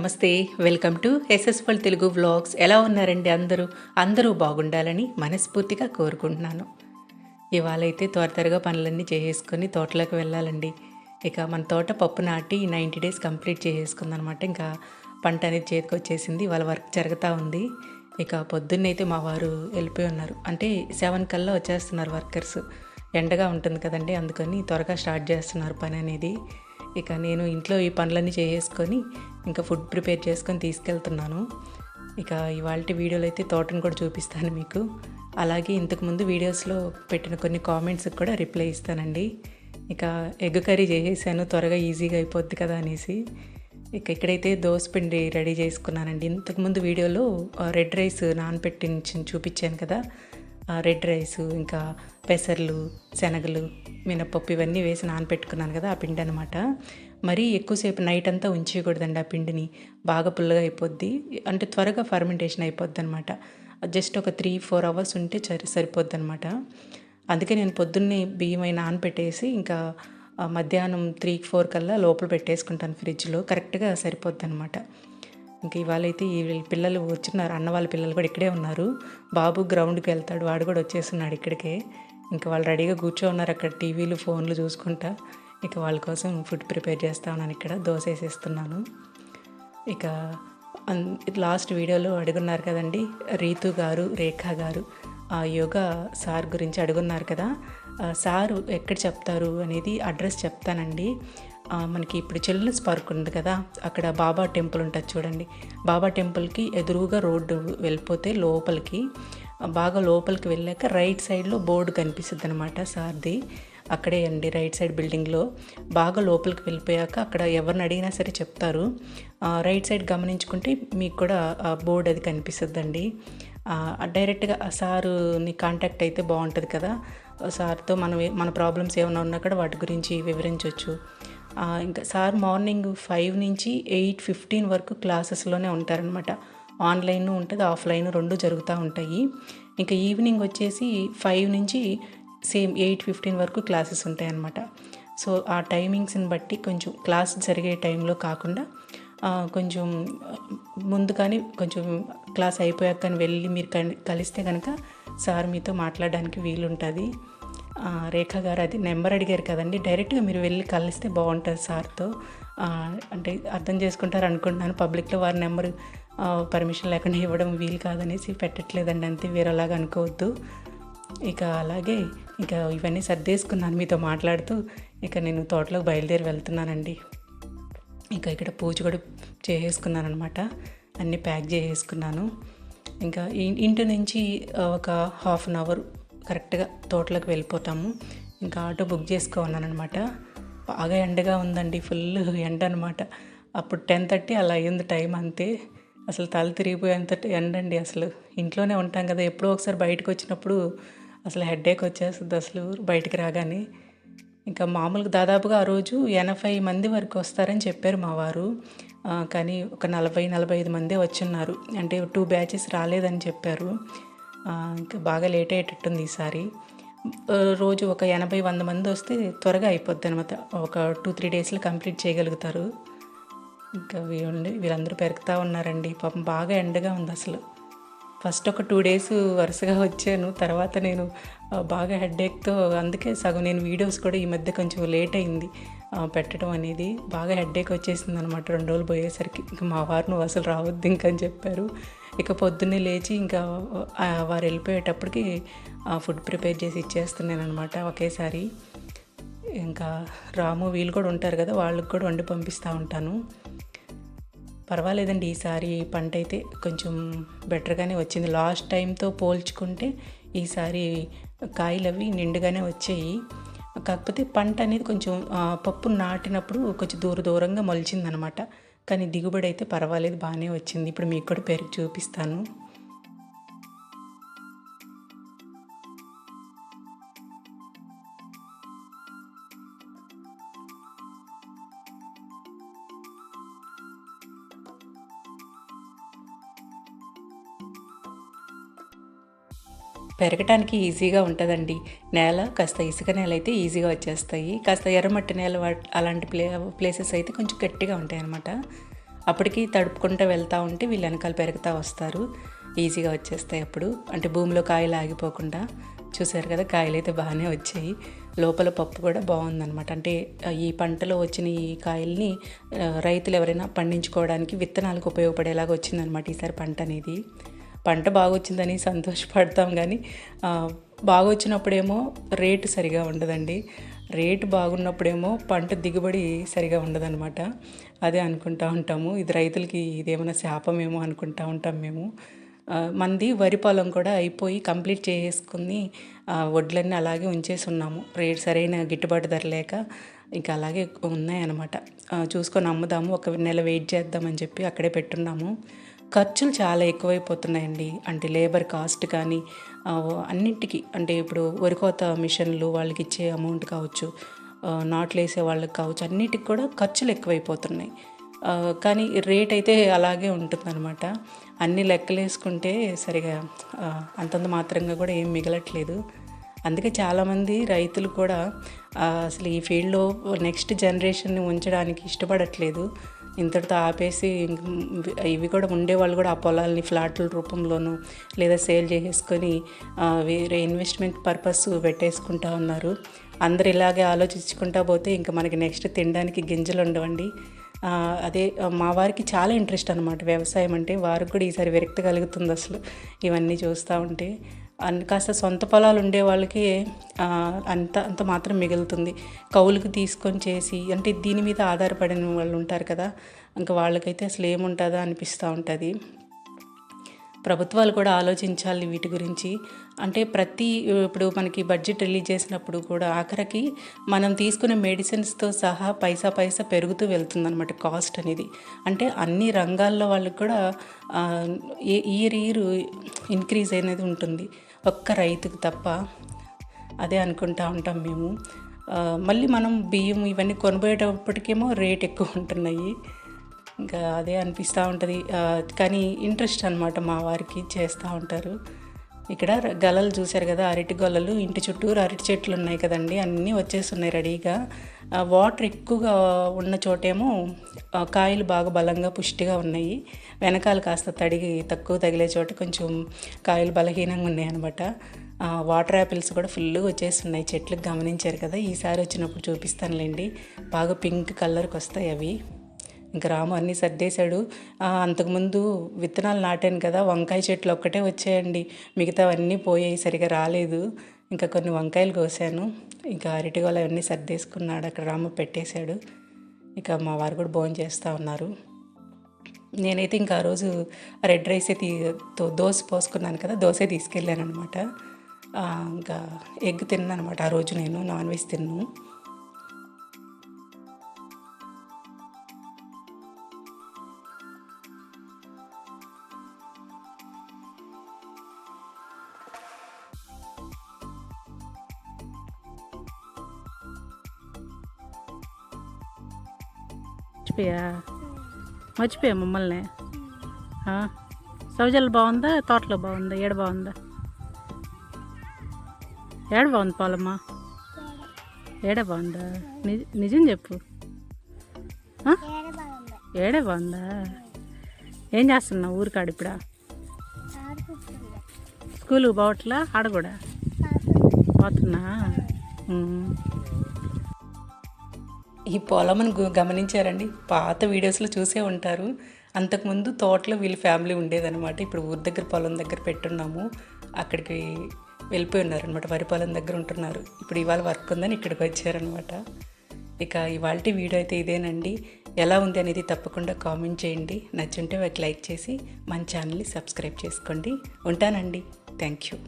నమస్తే welcome to SSL Telugu vlogs. ఎలా ఉన్నారండి అందరూ? అందరూ బాగుండాలని మనస్ఫూర్తిగా కోరుకుంటున్నాను. ఇవాళ అయితే త్వర త్వరగా పనులన్నీ చేసేసుకొని తోటలోకి వెళ్ళాలండి. ఇక మన తోట పప్పు నాటి నైంటీ డేస్ కంప్లీట్ చేసేసుకుందనమాట. ఇంకా పంట అనేది చేతికి వచ్చేసింది వాళ్ళ వర్క్ జరుగుతూ ఉంది. ఇక పొద్దున్నైతే మా వారు వెళ్ళిపోయి ఉన్నారు. అంటే సెవెన్ కల్లా వచ్చేస్తున్నారు వర్కర్స్. ఎండగా ఉంటుంది కదండి అందుకని త్వరగా స్టార్ట్ చేస్తున్నారు పని అనేది. ఇక నేను ఇంట్లో ఈ పనులన్నీ చేసుకొని ఇంకా ఫుడ్ ప్రిపేర్ చేసుకొని తీసుకెళ్తున్నాను. ఇక ఇవాళ వీడియోలో అయితే తోటను కూడా చూపిస్తాను మీకు. అలాగే ఇంతకుముందు వీడియోస్లో పెట్టిన కొన్ని కామెంట్స్కి కూడా రిప్లై ఇస్తానండి. ఇక ఎగ్ కర్రీ చేసేసాను త్వరగా ఈజీగా అయిపోద్ది కదా అనేసి. ఇక ఇక్కడైతే పిండి రెడీ చేసుకున్నానండి. ఇంతకుముందు వీడియోలో రెడ్ రైస్ నానబెట్టి చూపించాను కదా. రెడ్ రైస్ ఇంకా పెసర్లు శనగలు మినపప్పు ఇవన్నీ వేసి నానబెట్టుకున్నాను కదా ఆ పిండి అనమాట మరీ ఎక్కువసేపు నైట్ అంతా ఉంచేయకూడదండి ఆ పిండిని. బాగా పుల్లగా అయిపోద్ది. అంటే త్వరగా ఫర్మెంటేషన్ అయిపోద్ది అనమాట జస్ట్ ఒక త్రీ ఫోర్ అవర్స్ ఉంటే సరి సరిపోద్ది అనమాట అందుకే నేను పొద్దున్నే బియ్యం అయి నానబెట్టేసి ఇంకా మధ్యాహ్నం త్రీ ఫోర్ కల్లా లోపల పెట్టేసుకుంటాను ఫ్రిడ్జ్లో. కరెక్ట్గా సరిపోద్ది అనమాట ఇంక ఇవాళ అయితే ఈ పిల్లలు వచ్చినారు అన్న వాళ్ళ పిల్లలు కూడా ఇక్కడే ఉన్నారు. బాబు గ్రౌండ్కి వెళ్తాడు. వాడు కూడా వచ్చేస్తున్నాడు ఇక్కడికే. ఇంకా వాళ్ళు రెడీగా కూర్చో ఉన్నారు అక్కడ టీవీలు ఫోన్లు చూసుకుంటా. ఇక వాళ్ళ కోసం ఫుడ్ ప్రిపేర్ చేస్తా ఉన్నాను ఇక్కడ. దోశ వేసేస్తున్నాను. ఇక అన్- లాస్ట్ వీడియోలో అడుగున్నారు కదండి. రీతు గారు రేఖా గారు ఆ యోగా సార్ గురించి అడుగున్నారు కదా. సారు ఎక్కడ చెప్తారు అనేది అడ్రస్ చెప్తానండి. మనకి ఇప్పుడు చిల్డ్రన్స్ పార్క్ ఉంది కదా అక్కడ బాబా టెంపుల్ ఉంటుంది చూడండి. బాబా టెంపుల్కి ఎదురుగా రోడ్డు వెళ్ళిపోతే లోపలికి బాగా లోపలికి వెళ్ళాక రైట్ సైడ్లో బోర్డు కనిపిస్తుంది అనమాట సార్ది. అక్కడే అండి రైట్ సైడ్ బిల్డింగ్లో. బాగా లోపలికి వెళ్ళిపోయాక అక్కడ ఎవరిని అడిగినా సరే చెప్తారు. రైట్ సైడ్ గమనించుకుంటే మీకు కూడా బోర్డు అది కనిపిస్తుందండి. డైరెక్ట్గా సారుని కాంటాక్ట్ అయితే బాగుంటుంది కదా. సార్తో మనం మన ప్రాబ్లమ్స్ ఏమైనా ఉన్నా కూడా వాటి గురించి వివరించవచ్చు ఇంకా సార్ మార్నింగ్ ఫైవ్ నుంచి ఎయిట్ ఫిఫ్టీన్ వరకు క్లాసెస్లోనే ఉంటారనమాట ఆన్లైన్ ఉంటుంది ఆఫ్లైన్ రెండు జరుగుతూ ఉంటాయి. ఇంకా ఈవినింగ్ వచ్చేసి ఫైవ్ నుంచి సేమ్ ఎయిట్ ఫిఫ్టీన్ వరకు క్లాసెస్ ఉంటాయన్నమాట. సో ఆ టైమింగ్స్ని బట్టి కొంచెం క్లాస్ జరిగే టైంలో కాకుండా కొంచెం ముందు కానీ కొంచెం క్లాస్ అయిపోయాక కానీ వెళ్ళి మీరు కలిస్తే కనుక సార్ మీతో మాట్లాడడానికి వీలుంటుంది. రేఖ గారు అది నెంబర్ అడిగారు కదండి. డైరెక్ట్గా మీరు వెళ్ళి కలిస్తే బాగుంటుంది సార్తో. అంటే అర్థం చేసుకుంటారు అనుకుంటున్నాను. పబ్లిక్లో వారి నెంబర్ పర్మిషన్ లేకుండా ఇవ్వడం వీలు కాదనేసి పెట్టట్లేదండి. అంతే వేరేలాగా అనుకోవద్దు. ఇక అలాగే ఇక ఇవన్నీ సర్దేసుకున్నాను మీతో మాట్లాడుతూ. ఇక నేను తోటలోకి బయలుదేరి వెళ్తున్నానండి. ఇంకా ఇక్కడ పూజ కూడా చేసేసుకున్నాను అనమాట అన్నీ ప్యాక్ చేసేసుకున్నాను. ఇంకా ఇంటి నుంచి ఒక హాఫ్ అన్ అవర్ కరెక్ట్గా తోటలోకి వెళ్ళిపోతాము. ఇంకా ఆటో బుక్ చేసుకోన్నాను అనమాట బాగా ఎండగా ఉందండి ఫుల్ ఎండ అనమాట అప్పుడు టెన్ థర్టీ అలా అయ్యింది టైం అంతే. అసలు తల తిరిగిపోయేంత ఎండండి అసలు. ఇంట్లోనే ఉంటాం కదా ఎప్పుడో ఒకసారి బయటకు వచ్చినప్పుడు అసలు హెడేక్ వచ్చేస్తుంది అసలు బయటికి రాగానే. ఇంకా మామూలుగా దాదాపుగా ఆ రోజు ఎనభై మంది వరకు వస్తారని చెప్పారు మా వారు. కానీ ఒక నలభై నలభై ఐదు మందే వచ్చున్నారు. అంటే టూ బ్యాచెస్ రాలేదని చెప్పారు. ఇంకా బాగా లేట్ అయ్యేటట్టుంది ఈసారి. రోజు ఒక ఎనభై వంద మంది వస్తే త్వరగా అయిపోద్ది అనమాట ఒక టూ త్రీ డేస్లో కంప్లీట్ చేయగలుగుతారు. ఇంకా వీళ్ళు వీళ్ళందరూ పెరుగుతూ ఉన్నారండి. పాపం బాగా ఎండగా ఉంది అసలు. ఫస్ట్ ఒక టూ డేస్ వరుసగా వచ్చాను. తర్వాత నేను బాగా హెడ్ఏక్తో అందుకే సగం నేను వీడియోస్ కూడా ఈ మధ్య కొంచెం లేట్ అయింది పెట్టడం అనేది. బాగా హెడ్ఏక్ వచ్చేసింది అనమాట రెండు రోజులు పోయేసరికి. ఇంకా మా వారు నువ్వు అసలు రావద్దు ఇంకా అని చెప్పారు. ఇక పొద్దున్నే లేచి ఇంకా వారు వెళ్ళిపోయేటప్పటికి ఫుడ్ ప్రిపేర్ చేసి ఇచ్చేస్తున్నాను అనమాట ఒకేసారి. ఇంకా రాము వీళ్ళు కూడా ఉంటారు కదా వాళ్ళకి కూడా వండి పంపిస్తూ ఉంటాను. పర్వాలేదండి ఈసారి పంట అయితే కొంచెం బెటర్గానే వచ్చింది. లాస్ట్ టైంతో పోల్చుకుంటే ఈసారి కాయలు అవి నిండుగానే వచ్చాయి. కాకపోతే పంట అనేది కొంచెం పప్పు నాటినప్పుడు కొంచెం దూర దూరంగా మొలిచిందనమాట. కానీ దిగుబడి అయితే పర్వాలేదు బాగానే వచ్చింది. ఇప్పుడు మీకు కూడా పెరుగు చూపిస్తాను. పెరగటానికి ఈజీగా ఉంటుందండి. నేల కాస్త ఇసుక నేల అయితే ఈజీగా వచ్చేస్తాయి. కాస్త ఎర్రమట్టి నేల అలాంటి ప్లే ప్లేసెస్ అయితే కొంచెం గట్టిగా ఉంటాయి అన్నమాట అప్పటికి తడుపుకుంటూ వెళ్తూ ఉంటే వీళ్ళు వెనకాల పెరుగుతూ వస్తారు. ఈజీగా వచ్చేస్తాయి అప్పుడు. అంటే భూమిలో కాయలు ఆగిపోకుండా. చూసారు కదా కాయలు అయితే బాగానే వచ్చాయి. లోపల పప్పు కూడా బాగుందన్నమాట. అంటే ఈ పంటలో వచ్చిన ఈ కాయల్ని రైతులు ఎవరైనా పండించుకోవడానికి విత్తనాలకు ఉపయోగపడేలాగా వచ్చిందనమాట ఈసారి పంట అనేది. పంట బాగా వచ్చిందని సంతోషపడతాం కానీ బాగా వచ్చినప్పుడేమో రేటు సరిగా ఉండదండి. రేటు బాగున్నప్పుడేమో పంట దిగుబడి సరిగా ఉండదన్నమాట. అదే అనుకుంటా ఉంటాము. ఇది రైతులకి ఇదేమైనా శాపమేమో అనుకుంటా ఉంటాం మేము. మంది వరి పొలం కూడా అయిపోయి కంప్లీట్ చేసుకుని వడ్లన్నీ అలాగే ఉంచేసి ఉన్నాము రేట్ సరైన గిట్టుబాటు ధర లేక ఇంకా అలాగే ఉన్నాయన్నమాట. చూసుకొని అమ్ముదాము. ఒక నెల వెయిట్ చేద్దామని చెప్పి అక్కడే పెట్టున్నాము. ఖర్చులు చాలా ఎక్కువైపోతున్నాయండి. అంటే లేబర్ కాస్ట్ కానీ అన్నింటికి. అంటే ఇప్పుడు వరి కోత మిషన్లు వాళ్ళకి ఇచ్చే అమౌంట్ కావచ్చు నాట్లు వేసే వాళ్ళకి కావచ్చు అన్నిటికి కూడా ఖర్చులు ఎక్కువైపోతున్నాయి. కానీ రేట్ అయితే అలాగే ఉంటుందన్నమాట. అన్ని లెక్కలేసుకుంటే సరిగా అంతంత మాత్రంగా కూడా ఏం మిగలట్లేదు. అందుకే చాలామంది రైతులు కూడా అసలు ఈ ఫీల్డ్లో నెక్స్ట్ జనరేషన్ని ఉంచడానికి ఇష్టపడట్లేదు. ఇంతటితో ఆపేసి ఇవి కూడా ఉండేవాళ్ళు కూడా ఆ పొలాల్ని ఫ్లాట్ల రూపంలోనూ లేదా సేల్ చేసేసుకొని వేరే ఇన్వెస్ట్మెంట్ పర్పస్ పెట్టేసుకుంటా ఉన్నారు. అందరు ఇలాగే ఆలోచించుకుంటా పోతే ఇంకా మనకి నెక్స్ట్ తినడానికి గింజలు ఉండవండి. అదే మా వారికి చాలా ఇంట్రెస్ట్ అనమాట వ్యవసాయం అంటే వారికి కూడా ఈసారి విరక్తి కలుగుతుంది అసలు ఇవన్నీ చూస్తూ ఉంటే. కాస్త సొంత పొలాలు ఉండే వాళ్ళకి అంత అంత మాత్రం మిగులుతుంది. కౌలుకు తీసుకొని చేసి అంటే దీని మీద ఆధారపడిన వాళ్ళు ఉంటారు కదా ఇంకా వాళ్ళకైతే అసలు ఏముంటుందా అనిపిస్తూ ఉంటుంది. ప్రభుత్వాలు కూడా ఆలోచించాలి వీటి గురించి. అంటే ప్రతి ఇప్పుడు మనకి బడ్జెట్ రిలీజ్ చేసినప్పుడు కూడా ఆఖరికి మనం తీసుకునే మెడిసిన్స్తో సహా పైసా పైసా పెరుగుతూ వెళ్తుందన్నమాట కాస్ట్ అనేది. అంటే అన్ని రంగాల్లో వాళ్ళకి కూడా ఇయర్ ఇయర్ ఇంక్రీజ్ అనేది ఉంటుంది. ఒక్క రైతుకు తప్ప. అదే అనుకుంటా ఉంటాం మేము. మళ్ళీ మనం బియ్యం ఇవన్నీ కొనబోయేటప్పటికేమో రేట్ ఎక్కువ ఉంటున్నాయి. ఇంకా అదే అనిపిస్తూ ఉంటుంది. కానీ ఇంట్రెస్ట్ అనమాట మా వారికి చేస్తూ ఉంటారు. ఇక్కడ గలలు చూశారు కదా అరటి గొల్లలు ఇంటి చుట్టూరు అరటి చెట్లు ఉన్నాయి కదండి అన్నీ వచ్చేస్తున్నాయి రెడీగా. వాటర్ ఎక్కువగా ఉన్న చోటేమో కాయలు బాగా బలంగా పుష్టిగా ఉన్నాయి. వెనకాల కాస్త తడిగి తక్కువ తగిలే చోట కొంచెం కాయలు బలహీనంగా ఉన్నాయి అనమాట వాటర్ యాపిల్స్ కూడా ఫుల్గా వచ్చేస్తున్నాయి. చెట్లకు గమనించారు కదా ఈసారి వచ్చినప్పుడు చూపిస్తానులేండి. బాగా పింక్ కలర్కి వస్తాయి అవి. ఇంకా రాము అన్నీ సర్దేశాడు. అంతకుముందు విత్తనాలు నాటాను కదా వంకాయ చెట్లు ఒక్కటే వచ్చాయండి. మిగతావన్నీ పోయాయి సరిగా రాలేదు. ఇంకా కొన్ని వంకాయలు కోసాను. ఇంకా అరటిగోలు అవన్నీ సర్దేసుకున్నాడు అక్కడ రాము పెట్టేశాడు. ఇక మా వారు కూడా భోజనం చేస్తూ ఉన్నారు. నేనైతే ఇంకా ఆ రోజు రెడ్ రైసే తీ తో- దోశ పోసుకున్నాను కదా దోశ తీసుకెళ్ళాను అనమాట ఇంకా ఎగ్ తిన్నాను అనమాట ఆ రోజు నేను నాన్ వెజ్ తిన్నాను మర్చిపోయా? మర్చిపోయా మమ్మల్ని? సౌజలు బాగుందా? తోటలో బాగుందా? ఏడ బాగుందా? ఏడ బాగుంది పాలమ్మ? ఏడ బాగుందా? నిజ నిజం చెప్పు? ఏడే బాగుందా? ఏం చేస్తున్నావు ఊరికాడ ఇప్పుడా? స్కూల్కి పోవట్లా? ఆడ కూడా పోతున్నా. ఈ పొలమును గమనించారండి. పాత వీడియోస్లో చూసే ఉంటారు. అంతకుముందు తోటలో వీళ్ళ ఫ్యామిలీ ఉండేదన్నమాట. ఇప్పుడు ఊరి దగ్గర పొలం దగ్గర పెట్టున్నాము. అక్కడికి వెళ్ళిపోయి ఉన్నారనమాట వరి పొలం దగ్గర ఉంటున్నారు. ఇప్పుడు ఇవాళ వర్క్ ఉందని ఇక్కడికి వచ్చారనమాట ఇక ఇవాళ వీడియో అయితే ఇదేనండి. ఎలా ఉంది అనేది తప్పకుండా కామెంట్ చేయండి. నచ్చుంటే వాటికి లైక్ చేసి మన ఛానల్ని సబ్స్క్రైబ్ చేసుకోండి. ఉంటానండి. Thank you.